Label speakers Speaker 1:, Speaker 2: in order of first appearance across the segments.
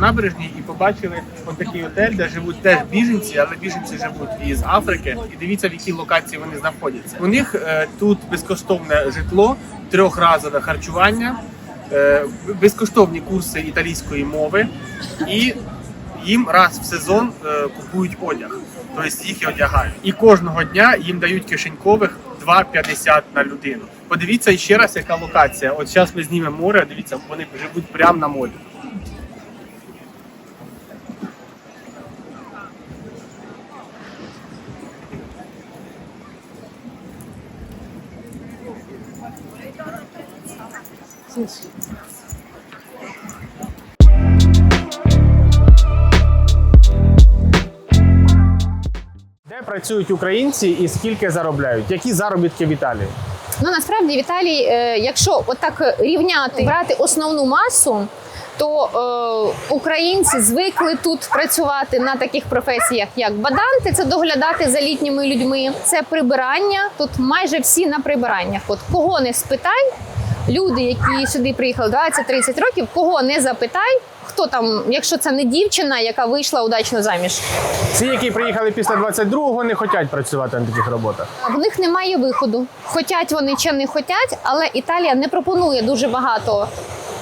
Speaker 1: набережній і побачили от такий готель, де живуть теж біженці, але біженці живуть із Африки. І дивіться, в якій локації вони знаходяться. У них е, тут безкоштовне житло, трьохразове харчування, е, безкоштовні курси італійської мови і їм раз в сезон е, купують одяг, тобто їх і одягають. І кожного дня їм дають кишенькових 2,50 на людину. Подивіться ще раз, яка локація. От зараз ми знімемо море. Дивіться, вони живуть прямо на морі. Де працюють українці і скільки заробляють? Які заробітки в Італії?
Speaker 2: Ну насправді в Італії, е, якщо отак рівняти, брати основну масу, то е, українці звикли тут працювати на таких професіях, як баданти, це доглядати за літніми людьми, це прибирання. Тут майже всі на прибираннях. От кого не спитай, люди, які сюди приїхали 20-30 років, кого не запитай, хто там, якщо це не дівчина, яка вийшла удачно заміж.
Speaker 1: Ці, які приїхали після 22-го, не хочуть працювати на таких роботах.
Speaker 2: В них немає виходу. Хотять вони чи не хотять, але Італія не пропонує дуже багато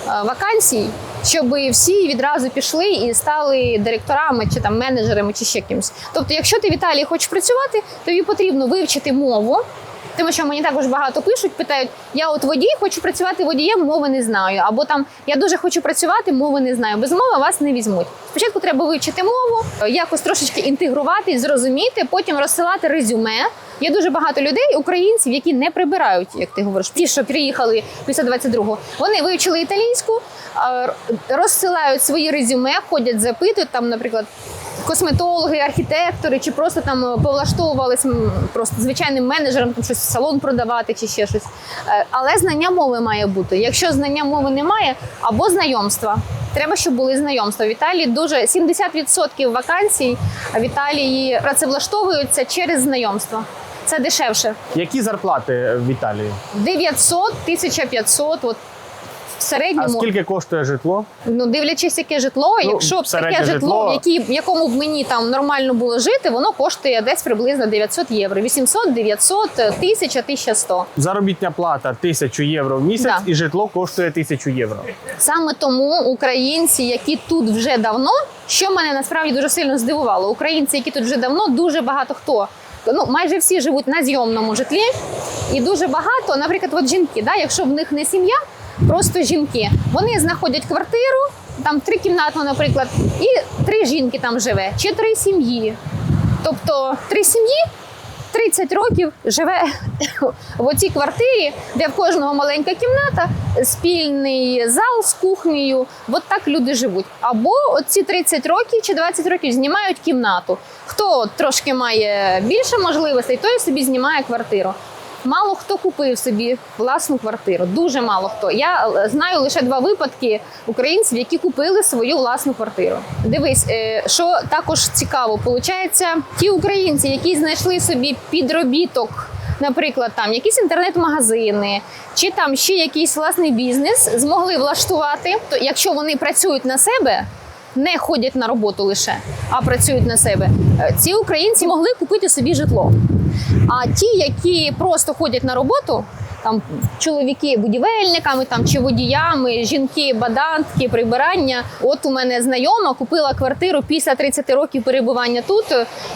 Speaker 2: е, вакансій, щоб всі відразу пішли і стали директорами чи там менеджерами, чи ще кимось. Тобто, якщо ти в Італії хочеш працювати, тобі потрібно вивчити мову. Тому що мені також багато пишуть, питають: я от водій, хочу працювати водієм, мови не знаю. Або там я дуже хочу працювати, мови не знаю. Без мови вас не візьмуть. Спочатку треба вивчити мову, е, якось трошечки інтегрувати, зрозуміти, потім розсилати резюме. Є дуже багато людей, українців, які не прибирають, як ти говориш. Ті, що приїхали після 22-го, вони вивчили італійську, е, розсилають свої резюме, ходять, запитують там, наприклад. Косметологи, архітектори, чи просто там е, повлаштовувалися м, просто звичайним менеджером, там щось в салон продавати чи ще щось. Е, Але знання мови має бути. Якщо знання мови немає, або знайомства. Треба, щоб були знайомства. В Італії дуже 70% вакансій в Італії працевлаштовуються через знайомства. Це дешевше.
Speaker 1: Які зарплати в Італії?
Speaker 2: 900, 1500, от в
Speaker 1: А скільки коштує житло?
Speaker 2: Ну, дивлячись, яке житло,
Speaker 1: Ну,
Speaker 2: якщо б таке житло, в які- якому б мені там нормально було жити, воно коштує десь приблизно 900 євро. 800, 900, 1000, 1100.
Speaker 1: Заробітня плата 1000 євро в місяць,
Speaker 2: Да.
Speaker 1: і житло коштує 1000 євро.
Speaker 2: Саме тому українці, які тут вже давно, що мене насправді дуже сильно здивувало, українці, які тут вже давно, дуже багато хто. Ну, майже всі живуть на зйомному житлі, і дуже багато, наприклад, от жінки, да, якщо в них не сім'я, просто жінки, вони знаходять квартиру, там трикімнатну, наприклад, і три жінки там живе, чи три сім'ї. Тобто три сім'ї 30 років живе в оцій квартирі, де в кожного маленька кімната, спільний зал з кухнею. От так люди живуть. Або оці 30 років чи 20 років знімають кімнату. Хто трошки має більше можливостей, той собі знімає квартиру. Мало хто купив собі власну квартиру. Дуже мало хто. Я е, знаю лише два випадки українців, які купили свою власну квартиру. Дивись, е, що також цікаво, получається, ті українці, які знайшли собі підробіток. Наприклад, там якісь інтернет-магазини чи там ще якийсь власний бізнес змогли влаштувати. То якщо вони працюють на себе, не ходять на роботу лише, а працюють на себе. е, Ці українці могли купити собі житло. А ті, які просто ходять на роботу, там чоловіки будівельниками там чи водіями, жінки, бадантки, прибирання. От у мене знайома купила квартиру після 30 років перебування тут.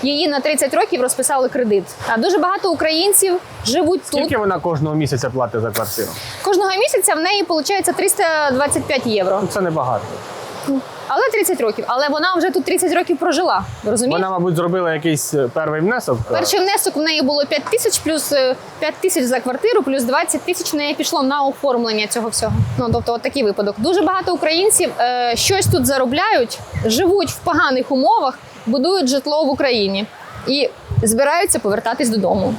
Speaker 2: Її на 30 років розписали кредит. А дуже багато українців живуть тут.
Speaker 1: Скільки вона кожного місяця платить за квартиру?
Speaker 2: Кожного місяця в неї виходить 325 євро.
Speaker 1: Ну, Це небагато.
Speaker 2: Але 30 років. Але вона вже тут 30 років прожила. Розумієш?
Speaker 1: Вона, мабуть, зробила якийсь е, перший внесок.
Speaker 2: Перший внесок в неї було 5 тисяч, плюс е, 5 тисяч за квартиру, плюс 20 тисяч в неї пішло на оформлення цього всього. Ну тобто, от такий випадок. Дуже багато українців е, щось тут заробляють, живуть в поганих умовах, будують житло в Україні і збираються повертатись додому.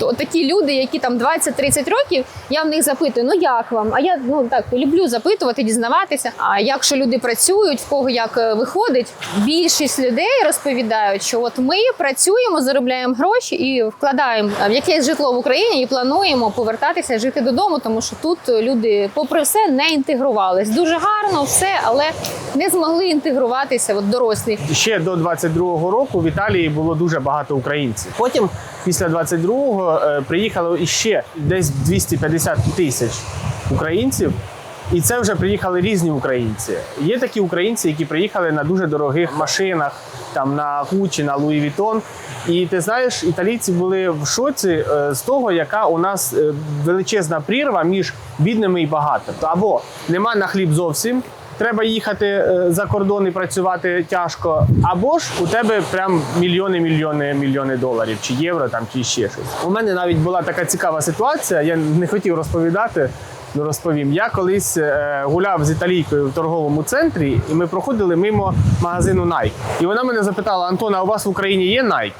Speaker 2: От такі люди, які там 20-30 років, я в них запитую, ну як вам? А я ну так люблю запитувати, дізнаватися. А якщо люди працюють, в кого як е, виходить, більшість людей розповідають, що от ми працюємо, заробляємо гроші і вкладаємо в якесь житло в Україні і плануємо повертатися жити додому, тому що тут люди, попри все, не інтегрувались. Дуже гарно все, але не змогли інтегруватися. От дорослі.
Speaker 1: ще до 22-го року в Італії було дуже багато українців. Потім, після 22-го, е, приїхало іще десь 250 тисяч українців. І це вже приїхали різні українці. Є такі українці, які приїхали на дуже дорогих машинах, там на Gucci, на Louis Vuitton. І ти знаєш, італійці були в шоці е, з того, яка у нас е, величезна прірва між бідними і багатими. Або нема на хліб зовсім, треба їхати е, за кордон і працювати тяжко, або ж у тебе прям мільйони, мільйони, мільйони доларів, чи євро там, чи ще щось. У мене навіть була така цікава ситуація. Я не хотів розповідати. Ну, розповім. Я колись е, гуляв з італійкою в торговому центрі, і ми проходили мимо магазину Nike. І вона мене запитала: Антона, а у вас в Україні є Nike?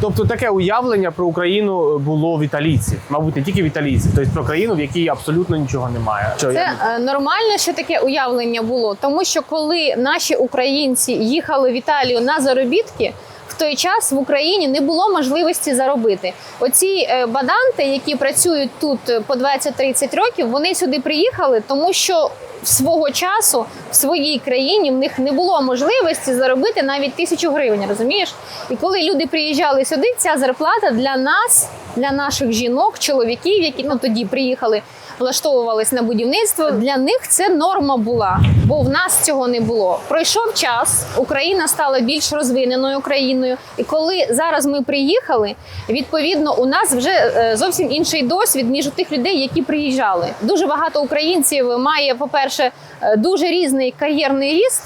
Speaker 1: Тобто таке уявлення про Україну було в італійців, мабуть, не тільки в італійців, тобто про країну, в якій абсолютно нічого немає. Що
Speaker 2: Це
Speaker 1: я
Speaker 2: е, нормально, що таке уявлення було, тому що коли наші українці їхали в Італію на заробітки. Той час в Україні не було можливості заробити. Оці е, баданти, які працюють тут е, по 20-30 років, вони сюди приїхали, тому що свого часу в своїй країні в них не було можливості заробити навіть тисячу гривень. Розумієш? І коли люди приїжджали сюди, ця зарплата для нас, для наших жінок, чоловіків, які ну тоді приїхали, влаштовувались на будівництво. Для них це норма була, бо в нас цього не було. Пройшов час, Україна стала більш розвиненою країною. І коли зараз ми приїхали, відповідно, у нас вже е, зовсім інший досвід ніж у тих людей, які приїжджали. Дуже багато українців має, по-перше, е, дуже різний кар'єрний ріст.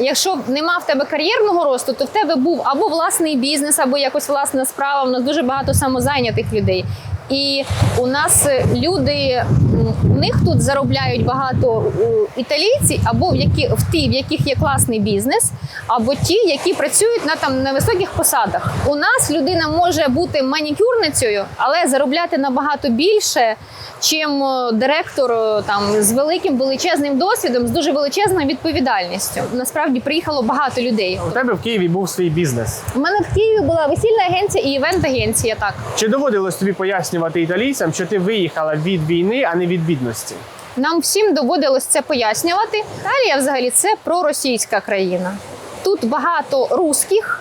Speaker 2: Якщо нема в тебе кар'єрного росту, то в тебе був або власний бізнес, або якось власна справа. У нас дуже багато самозайнятих людей. І у нас е, люди у них тут заробляють багато італійці, або в які в ті, в яких є класний бізнес, або ті, які працюють на там на високих посадах. У нас людина може бути манікюрницею, але заробляти набагато більше, чим е, директор е, там з великим величезним досвідом, з дуже величезною відповідальністю. Насправді приїхало багато людей.
Speaker 1: у тебе в Києві був свій бізнес.
Speaker 2: У мене в Києві була весільна агенція і івент-агенція. Так
Speaker 1: Чи доводилось тобі пояснювати італійцям, що ти виїхала від війни, а не від бідності?
Speaker 2: нам всім доводилось це пояснювати. Італія взагалі це проросійська країна. Тут багато русських,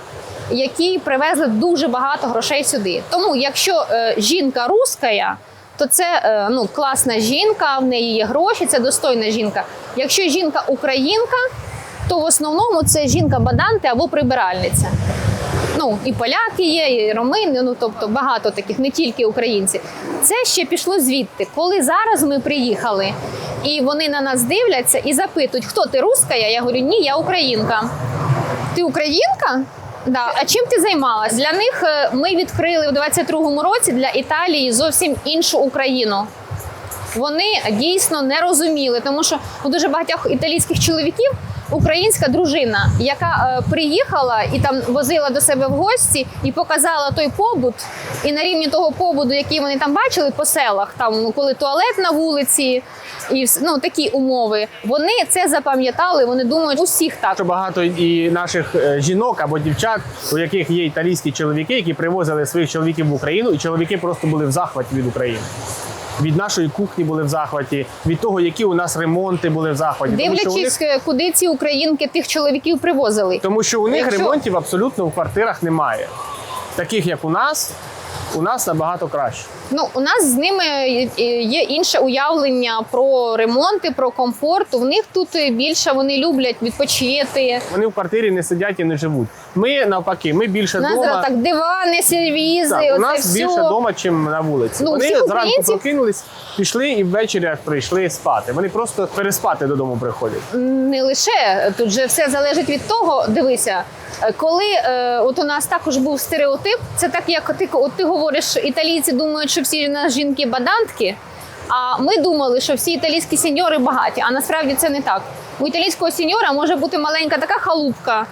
Speaker 2: які привезли дуже багато грошей сюди. Тому, якщо е, жінка руская, то це е, ну, класна жінка, в неї є гроші, це достойна жінка. Якщо жінка українка, то в основному це жінка баданти або прибиральниця. Ну і поляки є, і ромини, ну тобто багато таких, не тільки українці. Це ще пішло звідти. Коли зараз ми приїхали, і вони на нас дивляться і запитують, хто ти руска? Я говорю, ні, я українка. Ти українка? Да. А чим ти займалась? Для них е, ми відкрили у 22-му році для Італії зовсім іншу Україну. Вони дійсно не розуміли, тому що у дуже багатьох італійських чоловіків українська дружина, яка е, приїхала і там возила до себе в гості і показала той побут. І на рівні того побуду, який вони там бачили по селах, там коли туалет на вулиці, і ну такі умови, вони це запам'ятали. Вони думають, усіх так.
Speaker 1: Що багато і наших е, жінок або дівчат, у яких є італійські чоловіки, які привозили своїх чоловіків в Україну, і чоловіки просто були в захваті від України. Від нашої кухні були в захваті, від того, які у нас ремонти були в захваті. Дивлячись, них,
Speaker 2: е, куди ці українки тих чоловіків привозили.
Speaker 1: тому що у них
Speaker 2: Якщо-
Speaker 1: ремонтів абсолютно в квартирах немає. Таких як у нас, у нас набагато краще.
Speaker 2: Ну, у нас з ними є інше уявлення про ремонти, про комфорт. У них тут більше вони люблять відпочити.
Speaker 1: Вони в квартирі не сидять і не живуть. Ми навпаки, ми більше
Speaker 2: У нас
Speaker 1: дома.
Speaker 2: так дивани, сервізи,
Speaker 1: Так, у нас
Speaker 2: все.
Speaker 1: більше вдома, ніж на вулиці.
Speaker 2: Ну,
Speaker 1: Вони зранку
Speaker 2: українців-
Speaker 1: прокинулись, пішли і ввечері прийшли спати. Вони просто переспати додому приходять.
Speaker 2: Не лише тут же все залежить від того. Дивися, е, коли е, от у нас також був стереотип, це так, як ти от ти говориш, італійці думають, що всі у нас жінки бадантки. А ми думали, що всі італійські сеньори багаті, а насправді це не так. У італійського сеньора може бути маленька така халупка.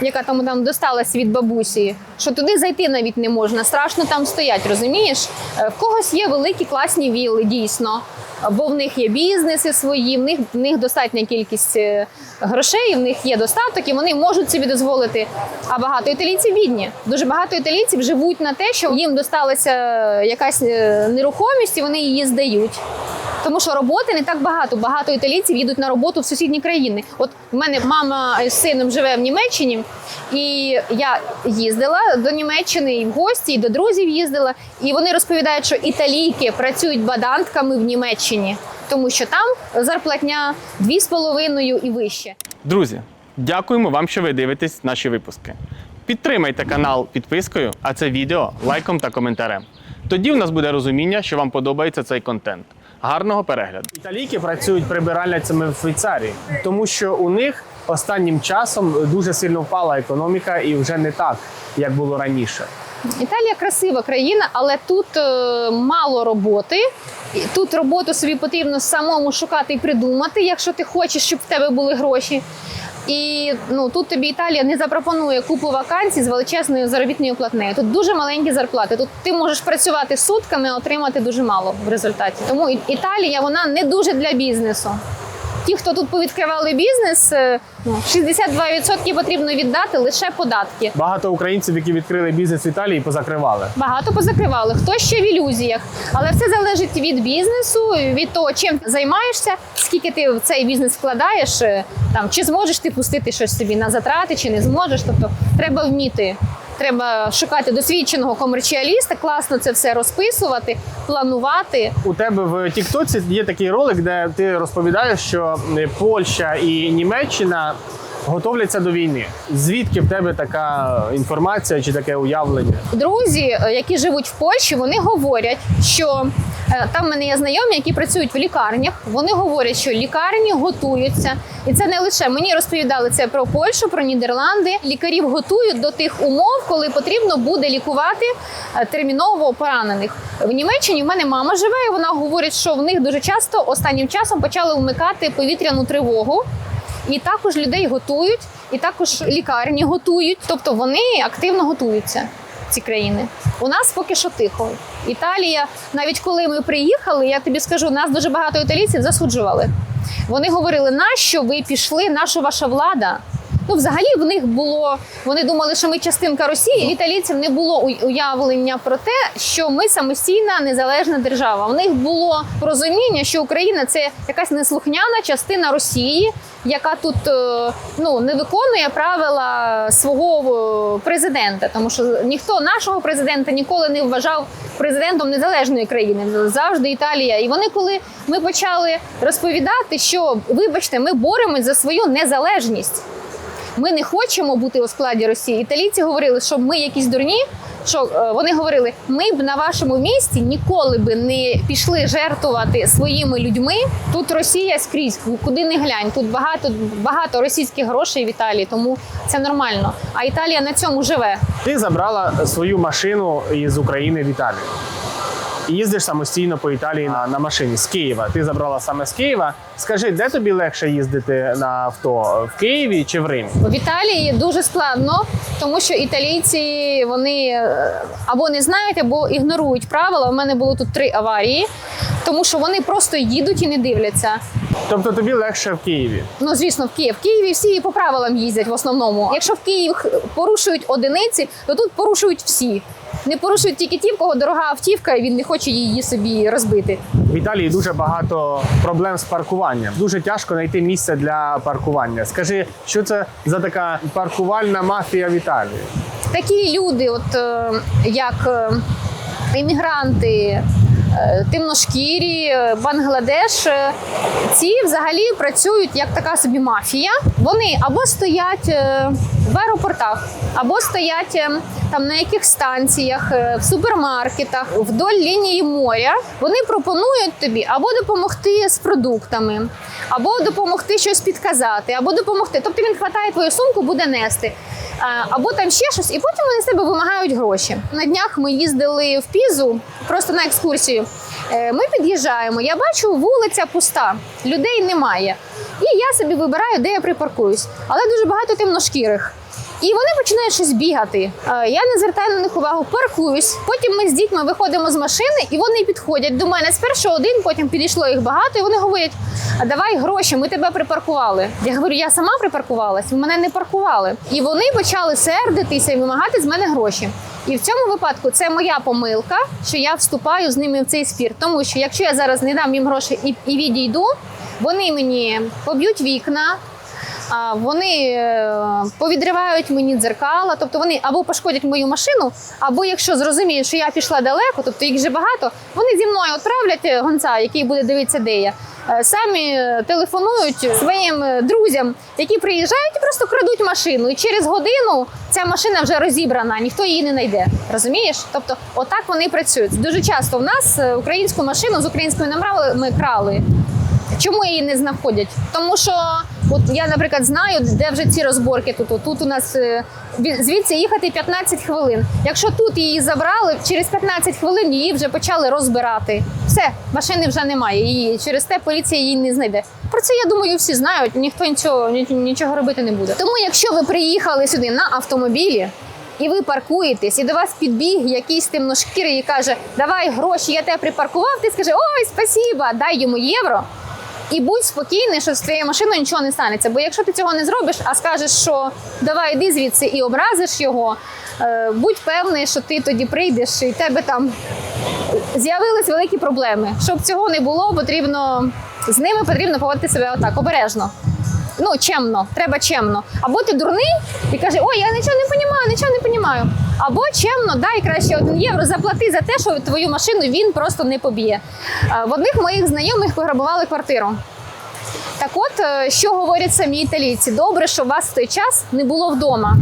Speaker 2: яка там там досталась від бабусі, що туди зайти навіть не можна. Страшно там стоять, розумієш? Е, В когось є великі класні вілли, дійсно. Бо в них є бізнеси свої, в них, в них достатня кількість е, грошей, в них є достаток, і вони можуть собі дозволити. А багато італійців бідні. Дуже багато італійців живуть на те, що їм досталася якась е, нерухомість, і вони її здають. Тому що роботи не так багато. Багато італійців їдуть на роботу в сусідні країни. От в мене мама з сином живе в Німеччині, і я їздила до Німеччини і в гості, і до друзів їздила. І вони розповідають, що італійки працюють бадантками в Німеччині, тому що там зарплатня 2,5 і вище.
Speaker 1: Друзі, дякуємо вам, що ви дивитесь наші випуски. Підтримайте канал підпискою, а це відео лайком та коментарем. Тоді в нас буде розуміння, що вам подобається цей контент. Гарного перегляду. Італійки працюють прибиральницями в Швейцарії, тому що у них останнім часом дуже сильно впала економіка і вже не так, як було раніше.
Speaker 2: Італія красива країна, але тут е, мало роботи. І Тут роботу собі потрібно самому шукати і придумати, якщо ти хочеш, щоб в тебе були гроші. І ну тут тобі Італія не запропонує купу вакансій з величезною заробітною платнею. Тут дуже маленькі зарплати. Тут ти можеш працювати сутками, отримати дуже мало в результаті. Тому Італія вона не дуже для бізнесу. Ті, хто тут повідкривали бізнес, е, ну, 62% потрібно віддати лише податки.
Speaker 1: Багато українців, які відкрили бізнес в Італії, позакривали.
Speaker 2: Багато позакривали, хто ще в ілюзіях. Але все залежить від бізнесу, від того, чим ти займаєшся, скільки ти в цей бізнес вкладаєш, е, там чи зможеш ти пустити щось собі на затрати, чи не зможеш. Тобто треба вміти. Треба шукати досвідченого комерціаліста, класно це все розписувати, планувати.
Speaker 1: У тебе в Тіктоці є такий ролик, де ти розповідаєш, що е, Польща і Німеччина готовляться до війни. Звідки в тебе така інформація чи таке уявлення?
Speaker 2: Друзі, е, які живуть в Польщі, вони говорять, що е, там в мене є знайомі, які працюють в лікарнях. Вони говорять, що лікарні готуються, і це не лише мені розповідали це про Польщу, про Нідерланди. Лікарів готують до тих умов, коли потрібно буде лікувати е, терміново поранених. В Німеччині в мене мама живе, і вона говорить, що в них дуже часто останнім часом почали вмикати повітряну тривогу. І також людей готують, і також лікарні готують. Тобто вони активно готуються. Ці країни у нас поки що тихо. Італія, навіть коли ми приїхали, я тобі скажу, нас дуже багато італійців засуджували. Вони говорили, нащо ви пішли, наша ваша влада. Ну, взагалі, в них було. Вони думали, що ми частинка Росії. В італійців не було уявлення про те, що ми самостійна незалежна держава. У них було розуміння, що Україна це якась неслухняна частина Росії, яка тут е, ну не виконує правила свого е, президента, тому що ніхто нашого президента ніколи не вважав президентом незалежної країни. Завжди Італія. І вони, коли ми почали розповідати, що вибачте, ми боремось за свою незалежність. Ми не хочемо бути у складі Росії. Італійці говорили, що ми якісь дурні. Що е, вони говорили, ми б на вашому місці ніколи би не пішли жертвувати своїми людьми. Тут Росія скрізь, куди не глянь. Тут багато багато російських грошей в Італії, тому це нормально. А Італія на цьому живе.
Speaker 1: Ти забрала свою машину із України в Італію. І їздиш самостійно по Італії на, на машині з Києва. Ти забрала саме з Києва. Скажи, де тобі легше їздити на авто в Києві чи в Римі?
Speaker 2: В Італії дуже складно, тому що італійці вони е, або не знають, або ігнорують правила. У мене було тут три аварії, тому що вони просто їдуть і не дивляться.
Speaker 1: Тобто тобі легше в Києві.
Speaker 2: Ну, звісно, в Київ. В Києві всі по правилам їздять в основному. Якщо в Київ порушують одиниці, то тут порушують всі. Не порушують тільки ті, в кого дорога автівка, і він не хоче її собі розбити.
Speaker 1: В Італії дуже багато проблем з паркуванням. Дуже тяжко знайти місце для паркування. Скажи, що це за така паркувальна мафія в Італії?
Speaker 2: Такі люди, от е, як е, іммігранти, е, темношкірі, Бангладеш, ці взагалі працюють як така собі мафія. Вони або стоять в аеропортах, або стоять е, там на яких станціях, е, в супермаркетах, вдоль лінії моря. Вони пропонують тобі або допомогти з продуктами, або допомогти щось підказати, або допомогти. Тобто він хватає твою сумку, буде нести. Або там ще щось, і потім вони з тебе вимагають гроші. На днях ми їздили в Пізу просто на екскурсію. Е, Ми під'їжджаємо. Я бачу, вулиця пуста, людей немає. І я собі вибираю, де я припаркуюсь. Але дуже багато темношкірих. І вони починають щось бігати. Е, Я не звертаю на них увагу, паркуюсь. Потім ми з дітьми виходимо з машини, і вони підходять до мене. Спершу один, потім підійшло їх багато, і вони говорять: а давай гроші, ми тебе припаркували. Я говорю, я сама припаркувалась, ви мене не паркували. І вони почали сердитися і вимагати з мене гроші. І в цьому випадку це моя помилка, що я вступаю з ними в цей спір. Тому що якщо я зараз не дам їм гроші і, і відійду, вони мені поб'ють вікна. Вони е, повідривають мені дзеркала, тобто вони або пошкодять мою машину, або якщо зрозуміють, що я пішла далеко, тобто їх вже багато, вони зі мною відправлять е, гонця, який буде дивитися, де я. Е, Самі телефонують своїм друзям, які приїжджають і просто крадуть машину. І через годину ця машина вже розібрана, ніхто її не знайде. Розумієш? Тобто, отак вони працюють. Дуже часто в нас українську машину з українськими номерами крали. Чому її не знаходять? Тому що от я, наприклад, знаю, де вже ці розборки тут. Тут у нас е, звідси їхати 15 хвилин. Якщо тут її забрали, через 15 хвилин її вже почали розбирати. Все, машини вже немає. Її через те поліція її не знайде. Про це я думаю, всі знають. Ніхто нічого нічого робити не буде. Тому, якщо ви приїхали сюди на автомобілі. І ви паркуєтесь, і до вас підбіг якийсь темношкірий і каже: Давай гроші, я тебе припаркував. Ти скаже, ой, спасіба, дай йому євро. І будь спокійний, що з твоєю машиною нічого не станеться. Бо якщо ти цього не зробиш, а скажеш, що давай йди звідси і образиш його, е, будь певний, що ти тоді прийдеш і в тебе там з'явились великі проблеми. Щоб цього не було, потрібно з ними потрібно поводити себе отак, обережно. Ну, чемно, треба чемно. Або ти дурний і каже, ой, я нічого не розумію, нічого не розумію. Або чемно, дай краще один євро, заплати за те, що твою машину він просто не поб'є. Е, В одних моїх знайомих пограбували квартиру. Так от, е, що говорять самі італійці? Добре, що вас в той час не було вдома.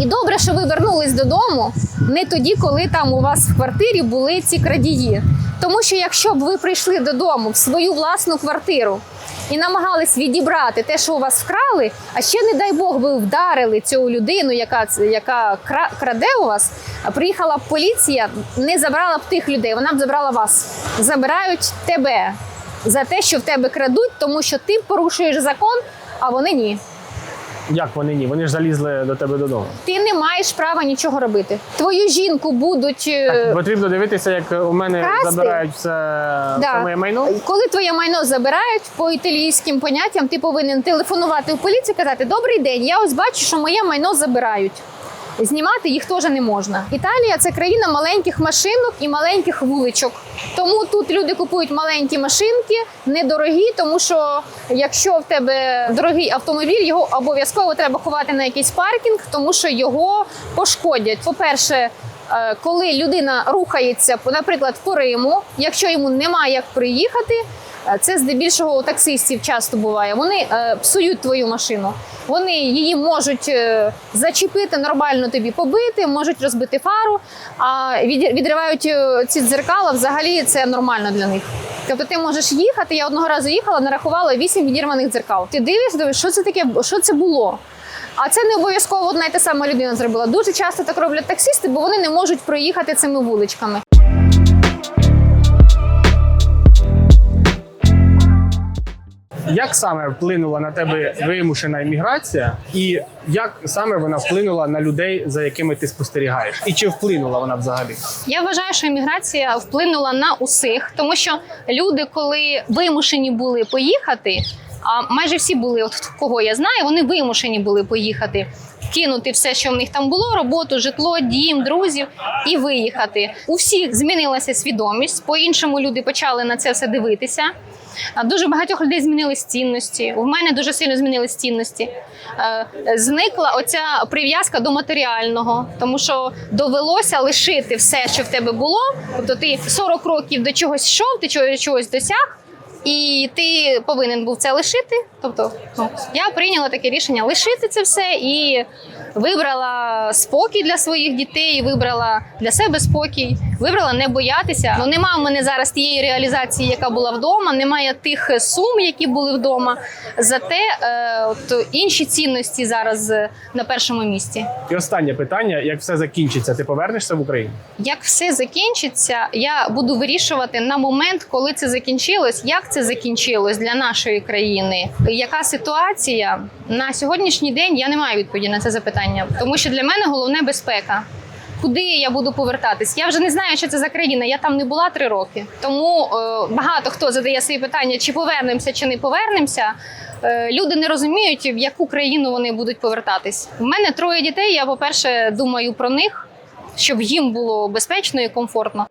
Speaker 2: І добре, що ви вернулись додому не тоді, коли там у вас в квартирі були ці крадії. Тому що якщо б ви прийшли додому в свою власну квартиру і намагались відібрати те, що у вас вкрали, а ще, не дай Бог, ви вдарили цю людину, яка, яка краде у вас, а приїхала поліція, не забрала б тих людей, вона б забрала вас. Забирають тебе за те, що в тебе крадуть, тому що ти порушуєш закон, а вони ні.
Speaker 1: Як вони ні? Вони ж залізли до тебе додому.
Speaker 2: Ти не маєш права нічого робити. Твою жінку будуть. е,
Speaker 1: Так, потрібно дивитися, як у мене
Speaker 2: Красти?
Speaker 1: забирають все,
Speaker 2: Да.
Speaker 1: все моє майно.
Speaker 2: Коли твоє майно забирають по італійським поняттям, ти повинен телефонувати в поліцію, і казати: Добрий день, я ось бачу, що моє майно забирають. Знімати їх теж не можна. Італія це країна маленьких машинок і маленьких вуличок. Тому тут люди купують маленькі машинки, недорогі, тому що якщо в тебе дорогий автомобіль, його обов'язково треба ховати на якийсь паркінг, тому що його пошкодять. По-перше, е, коли людина рухається, наприклад, по Риму, якщо йому немає як приїхати, це здебільшого у таксистів часто буває. Вони е, псують твою машину. Вони її можуть е, зачепити, нормально тобі побити, можуть розбити фару, а від- відривають е, ці дзеркала. Взагалі це нормально для них. Тобто ти можеш їхати. Я одного разу їхала, нарахувала вісім відірваних дзеркал. Ти дивишся, що це таке, що це було. А це не обов'язково одна й та сама людина зробила. Дуже часто так роблять таксисти, бо вони не можуть проїхати цими вуличками.
Speaker 1: Як саме вплинула на тебе вимушена імміграція, і як саме вона вплинула на людей, за якими ти спостерігаєш? І чи вплинула вона взагалі?
Speaker 2: Я вважаю, що імміграція вплинула на усіх, тому що люди, коли вимушені були поїхати, а майже всі були, от кого я знаю, вони вимушені були поїхати. Кинути все, що в них там було: роботу, житло, дім, друзів, і виїхати. У всіх змінилася свідомість. По-іншому люди почали на це все дивитися. Дуже багатьох людей змінились цінності. У мене дуже сильно змінились цінності. Е, Зникла оця прив'язка до матеріального, тому що довелося лишити все, що в тебе було. Тобто ти 40 років до чогось йшов, ти чогось досяг, і ти повинен був це лишити. Тобто, ну, я прийняла таке рішення лишити це все і вибрала спокій для своїх дітей, вибрала для себе спокій, вибрала не боятися. Ну нема в мене зараз тієї реалізації, яка була вдома, немає тих сум, які були вдома. Зате е, от інші цінності зараз е, на першому місці.
Speaker 1: І останнє питання: як все закінчиться, ти повернешся в Україну?
Speaker 2: Як все закінчиться, я буду вирішувати на момент, коли це закінчилось, як це закінчилось для нашої країни. Яка ситуація на сьогоднішній день? Я не маю відповіді на це запитання. Питання, тому що для мене головне безпека. Куди я буду повертатись? Я вже не знаю, що це за країна. Я там не була три роки. Тому е, багато хто задає свої питання, чи повернемося, чи не повернемося. Е, люди не розуміють, в яку країну вони будуть повертатись. У мене троє дітей. Я, по-перше, думаю про них, щоб їм було безпечно і комфортно.